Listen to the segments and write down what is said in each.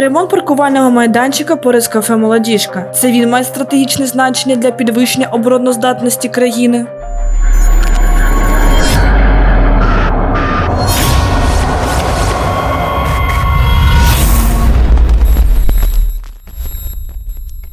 Ремонт паркувального майданчика поряд з кафе Молодіжка. Це він має стратегічне значення для підвищення обороноздатності країни.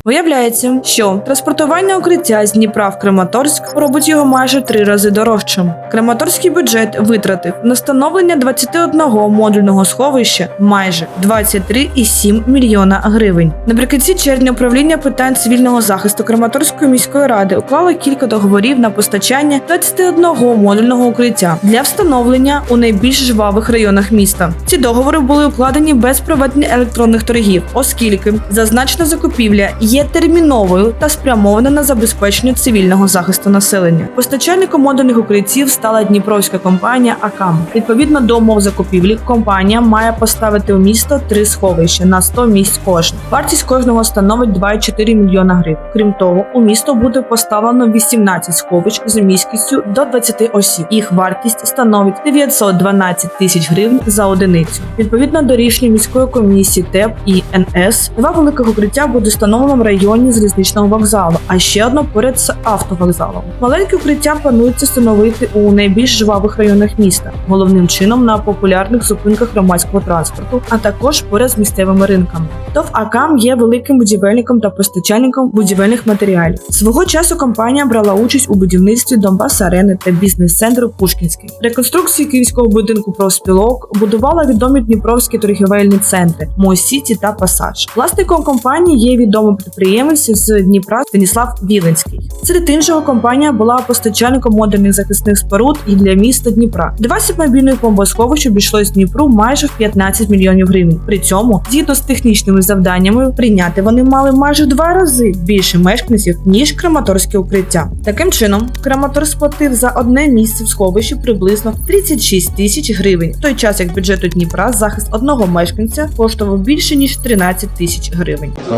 Виявляється, що транспортування укриття з Дніпра в Краматорськ робить його майже три рази дорожчим. Краматорський бюджет витратив на встановлення 21 модульного сховища майже 23,7 мільйона гривень. Наприкінці червня управління питань цивільного захисту Краматорської міської ради уклало кілька договорів на постачання 21 модульного укриття для встановлення у найбільш жвавих районах міста. Ці договори були укладені без проведення електронних торгів, оскільки зазначена закупівля є терміновою та спрямована на забезпечення цивільного захисту населення. Постачальником модульних укриттів стала Дніпровська компанія АКАМ. Відповідно до умов закупівлі, компанія має поставити у місто три сховища на 100 місць кожне. Вартість кожного становить 2,4 мільйона гривень. Крім того, у місто буде поставлено 18 сховищ з міськістю до 20 осіб. Їх вартість становить 912 тисяч гривень за одиницю. Відповідно до рішення міської комісії ТЕП і НС, два великих укриття буде встановлено районі залізничного вокзалу, а ще одно поряд з автовокзалом. Маленькі укриття планується встановити у найбільш жвавих районах міста, головним чином на популярних зупинках громадського транспорту, а також поряд з місцевими ринками. ТОВ АКАМ є великим будівельником та постачальником будівельних матеріалів. Свого часу компанія брала участь у будівництві Донбас Арени та бізнес-центру Пушкінський. Реконструкції київського будинку профспілок будувала відомі дніпровські торгівельні центри Мой-Сіті та Пасаж. Власником компанії є відомий підприємець з Дніпра Станіслав Віленський. Серед іншого компанія була постачальником модерних захисних споруд і для міста Дніпра. 20 мобільних бомбосховищ обійшлось Дніпру майже в 15 мільйонів гривень. При цьому, згідно з технічними завданнями, прийняти вони мали майже два рази більше мешканців ніж Краматорське укриття. Таким чином, Краматор сплатив за одне місце в сховищі приблизно 36 тисяч гривень, в той час як бюджету Дніпра захист одного мешканця коштував більше ніж 13 тисяч гривень. Е,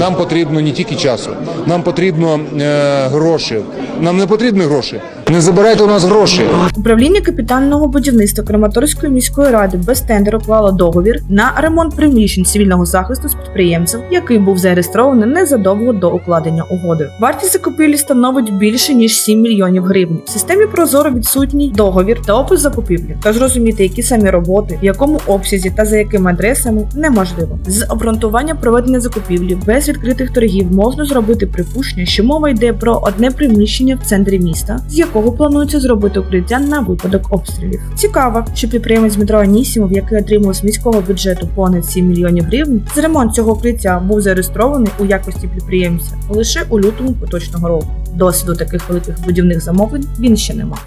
Нам потрібно не тільки часу, нам потрібно е, гроші. Нам не потрібні гроші. Не забирайте у нас гроші. Управління капітального будівництва Краматорської міської ради без тендеру уклало договір на ремонт приміщень цивільного захисту з підприємцем, який був зареєстрований незадовго до укладення угоди. Вартість закупівлі становить більше ніж 7 мільйонів гривень. В системі Прозоро відсутній договір та опис закупівлі. Тож зрозуміти, які самі роботи, в якому обсязі та за якими адресами неможливо. З обґрунтування проведення закупівлі без відкритих торгів можна зробити припущення, що мова йде про одне приміщення в центрі міста, з якого планується зробити укриття на випадок обстрілів. Цікаво, що підприємець Дмитро Анісімов, який отримав з міського бюджету понад 7 мільйонів гривень, за ремонт цього укриття був зареєстрований у якості підприємця лише у лютому поточного року. Досвіду таких великих будівних замовлень він ще не мав.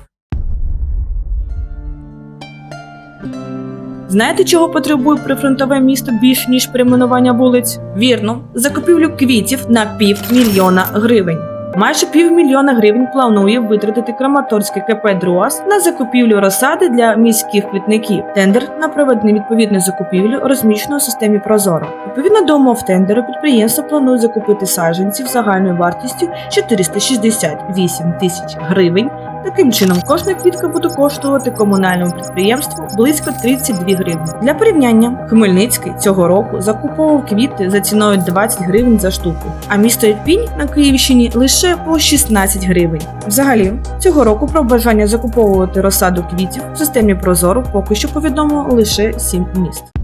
Знаєте, чого потребує прифронтове місто більш ніж перейменування вулиць? Вірно, закупівлю квітів на півмільйона гривень. Майже півмільйона гривень планує витратити Краматорське КП «Друас» на закупівлю розсади для міських квітників. Тендер на проведення відповідної закупівлі розміщено в системі Прозоро. Відповідно до умов тендеру, підприємство планує закупити саджанців загальною вартістю 468 тисяч гривень. Таким чином, кожна квітка буде коштувати комунальному підприємству близько 32 гривні. Для порівняння, Хмельницький цього року закуповував квіти за ціною 20 гривень за штуку, а місто Ірпінь на Київщині лише по 16 гривень. Взагалі, цього року про бажання закуповувати розсаду квітів в системі Прозоро поки що повідомило лише 7 міст.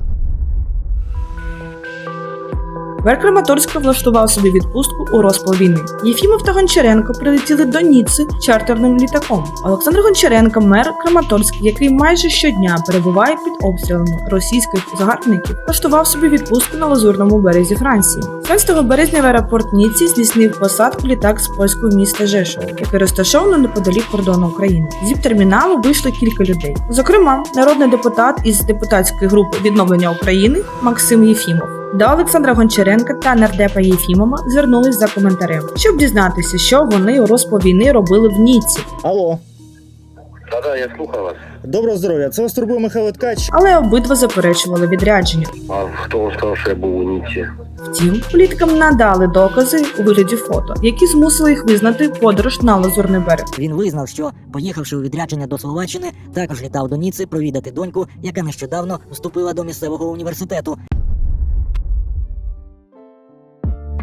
Мер Краматорська влаштував собі відпустку у розпал війни. Єфімов та Гончаренко прилетіли до Ніци чартерним літаком. Олександр Гончаренко, мер Краматорськ, який майже щодня перебуває під обстрілами російських загарбників, влаштував собі відпустку на лазурному березі Франції. 12 березня в аеропорт Ніці здійснив посадку літак з польського міста Жешова, який розташовано неподалік кордону України. З терміналу вийшло кілька людей. Зокрема, народний депутат із депутатської групи відновлення України Максим Єфімов. До Олександра Гончаренка та нардепа Єфімова звернулись за коментарем, щоб дізнатися, що вони у розпал війни робили в Ніці. Алло, Та-да, я слухаю вас. доброго здоров'я. Це вас турбує Михайло Ткач. Але обидва заперечували відрядження. А хто вам сказав, що я був у Ніці? Втім, політикам надали докази у вигляді фото, які змусили їх визнати подорож на лазурний берег. Він визнав, що, поїхавши у відрядження до Словаччини, також літав до Ніци провідати доньку, яка нещодавно вступила до місцевого університету.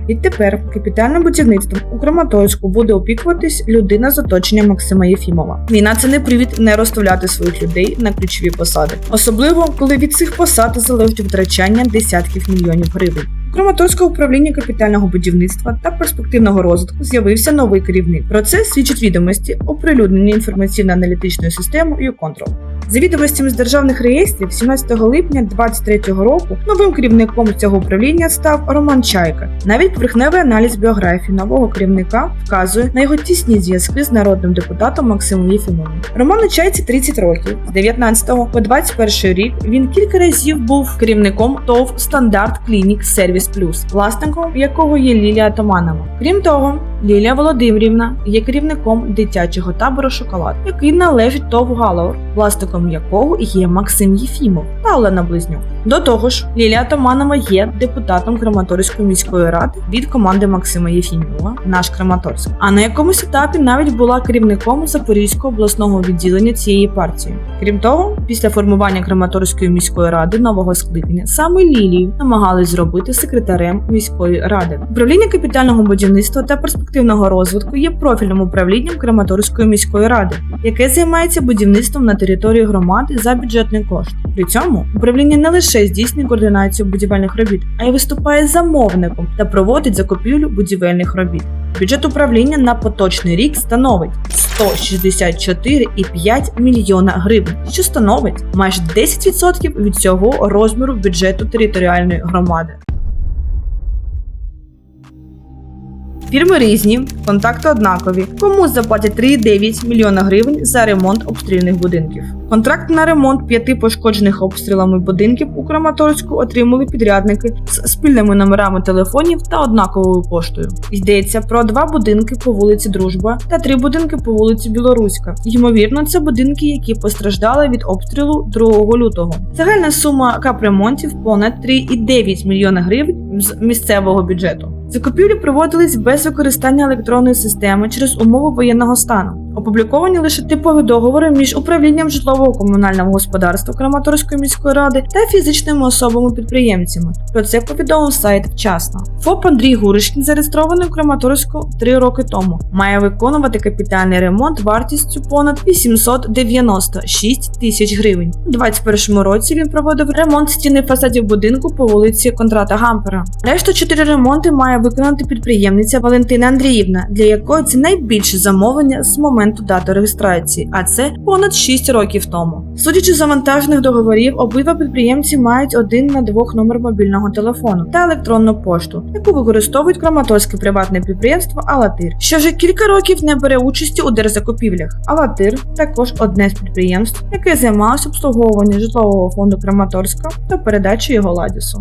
Відтепер капітальним будівництвом у Краматорську буде опікуватись людина з оточення Максима Єфімова. Війна це не привід не розставляти своїх людей на ключові посади, особливо коли від цих посад залежить витрачання десятків мільйонів гривень. Краматорського управління капітального будівництва та перспективного розвитку з'явився новий керівник. Про це свідчать відомості, оприлюднені інформаційно-аналітичною системою YouControl. За відомостями з державних реєстрів, 17 липня 2023 року новим керівником цього управління став Роман Чайка. Навіть поверхневий аналіз біографії нового керівника вказує на його тісні зв'язки з народним депутатом Максимом Єфімовим. Роману Чайці 30 років. З 19 по 21 рік він кілька разів був керівником ТОВ Стандарт Клінік Сервіс Плюс, власником якого є Лілія Томанова. Крім того, Лілія Володимирівна є керівником дитячого табору Шоколад, який належить ТОВ Галаур, власником якого є Максим Єфімов та Олена Близнюк. До того ж, Лілія Томанова є депутатом Краматорської міської ради від команди Максима Єфімова, наш Краматорськ. А на якомусь етапі навіть була керівником Запорізького обласного відділення цієї партії. Крім того, після формування Краматорської міської ради нового скликання саме Лілію намагались зробити секретарем міської ради. Управління капітального будівництва та перспективного розвитку є профільним управлінням Краматорської міської ради, яке займається будівництвом на території громади за бюджетний кошт. При цьому управління не лише здійснює координацію будівельних робіт, а й виступає замовником та проводить закупівлю будівельних робіт. Бюджет управління на поточний рік становить 164,5 мільйона гривень, що становить майже 10% від цього розміру бюджету територіальної громади. Фірми різні, контакти однакові. Комусь заплатять 3,9 мільйона гривень за ремонт обстріляних будинків. Контракт на ремонт п'яти пошкоджених обстрілами будинків у Краматорську отримали підрядники з спільними номерами телефонів та однаковою поштою. Йдеться про два будинки по вулиці Дружба та три будинки по вулиці Білоруська. Ймовірно, це будинки, які постраждали від обстрілу 2 лютого. Загальна сума капремонтів понад 3,9 мільйона гривень з місцевого бюджету. Закупівлі проводились без використання електронної системи через умови воєнного стану. Опубліковані лише типові договори між управлінням житлово-комунального господарства Краматорської міської ради та фізичними особами-підприємцями. Про це повідомив сайт вчасно. ФОП Андрій Гуришкін, зареєстрований у Краматорську три роки тому, має виконувати капітальний ремонт вартістю понад 896 тисяч гривень. У 2021 році він проводив ремонт стіни фасадів будинку по вулиці Кондрата Гампера. Решту чотири ремонти має виконати підприємниця Валентина Андріївна, для якої це найбільше замовлення з моменту дати реєстрації, а це понад 6 років тому. Судячи з завантажених договорів, обидва підприємці мають один на двох номер мобільного телефону та електронну пошту, яку використовують краматорське приватне підприємство Алатир, що вже кілька років не бере участі у держзакупівлях. Алатир також одне з підприємств, яке займалося обслуговуванням житлового фонду Краматорська та передачі його ладісу.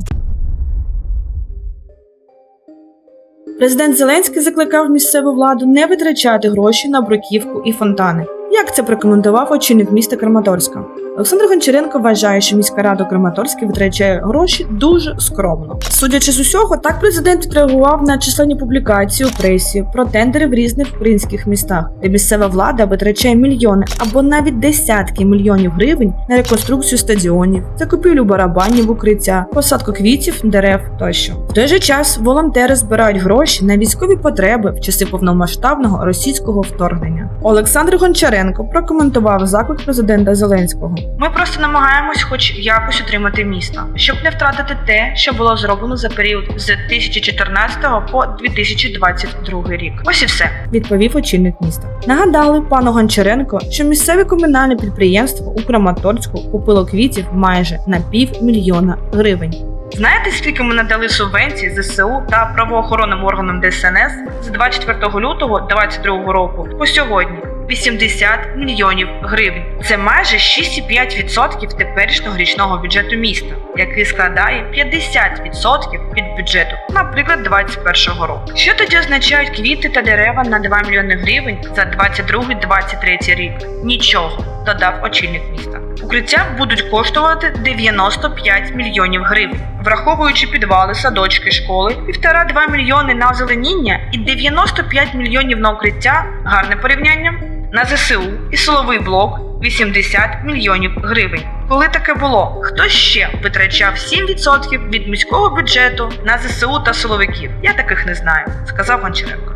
Президент Зеленський закликав місцеву владу не витрачати гроші на бруківку і фонтани. Як це прокоментував очільник міста Краматорська? Олександр Гончаренко вважає, що міська рада Краматорська витрачає гроші дуже скромно. Судячи з усього, так президент відреагував на численні публікації у пресі про тендери в різних українських містах, де місцева влада витрачає мільйони або навіть десятки мільйонів гривень на реконструкцію стадіонів, закупівлю барабанів, укриття, посадку квітів, дерев тощо. В той же час волонтери збирають гроші на військові потреби в часи повномасштабного російського вторгнення. Олександр Гончаренко прокоментував заклик президента Зеленського. Ми просто намагаємось, хоч якось утримати місто, щоб не втратити те, що було зроблено за період з 2014 по 2022 рік. Ось і все, відповів очільник міста. Нагадали пану Гончаренко, що місцеве комунальне підприємство у Краматорську купило квітів майже на півмільйона гривень. Знаєте, скільки ми надали субвенцій ЗСУ та правоохоронним органам ДСНС з 24 лютого 2022 року по сьогодні? 80 мільйонів гривень. Це майже 6,5% теперішнього річного бюджету міста, який складає 50% від бюджету, наприклад, 2021 року. Що тоді означають квіти та дерева на 2 мільйони гривень за 22-23 рік? Нічого, додав очільник міста. Укриття будуть коштувати 95 мільйонів гривень, враховуючи підвали, садочки, школи, 1,5-2 мільйони на озеленіння і 95 мільйонів на укриття. Гарне порівняння. На ЗСУ і силовий блок 80 мільйонів гривень. Коли таке було, хто ще витрачав 7% від міського бюджету на ЗСУ та силовиків? Я таких не знаю, сказав Гончаренко.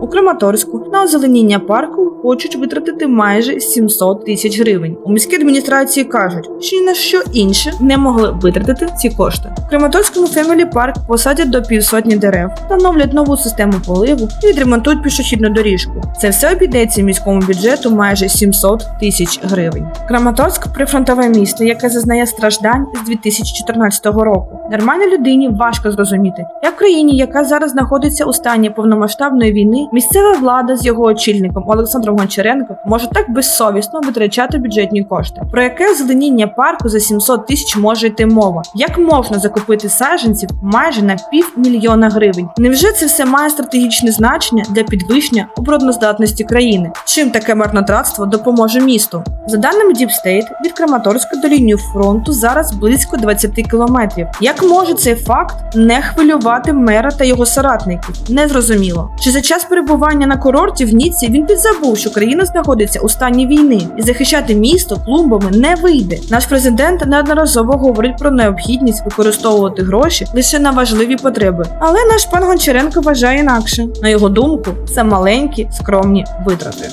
У Краматорську на озеленіння парку хочуть витратити майже 700 тисяч гривень. У міській адміністрації кажуть, що ні на що інше не могли витратити ці кошти. В Краматорському Фемілі Парк посадять до півсотні дерев, встановлять нову систему поливу і відремонтують пішохідну доріжку. Це все обійдеться міському бюджету майже 700 тисяч гривень. Краматорськ прифронтове місто, яке зазнає страждань з 2014 року. Нормальній людині важко зрозуміти, як країні, яка зараз знаходиться у стані повномасштабної війни, місцева влада з його очільником Олександром Гончаренко може так безсовісно витрачати бюджетні кошти. Про яке озеленіння парку за 700 тисяч може йти мова? Як можна закупити саджанців майже на півмільйона гривень? Невже це все має стратегічне значення для підвищення обороноздатності країни? Чим таке марнотратство допоможе місту? За даними State, від Краматорська до лінії фронту зараз близько 20 кілометрів. Як може цей факт не хвилювати мера та його соратників? Незрозуміло. Чи за час перебування на курорті в Ніці він підзабув, що країна знаходиться у стані війни і захищати місто клумбами не вийде. Наш президент неодноразово говорить про необхідність використовувати гроші лише на важливі потреби. Але наш пан Гончаренко вважає інакше. На його думку, це маленькі скромні витрати.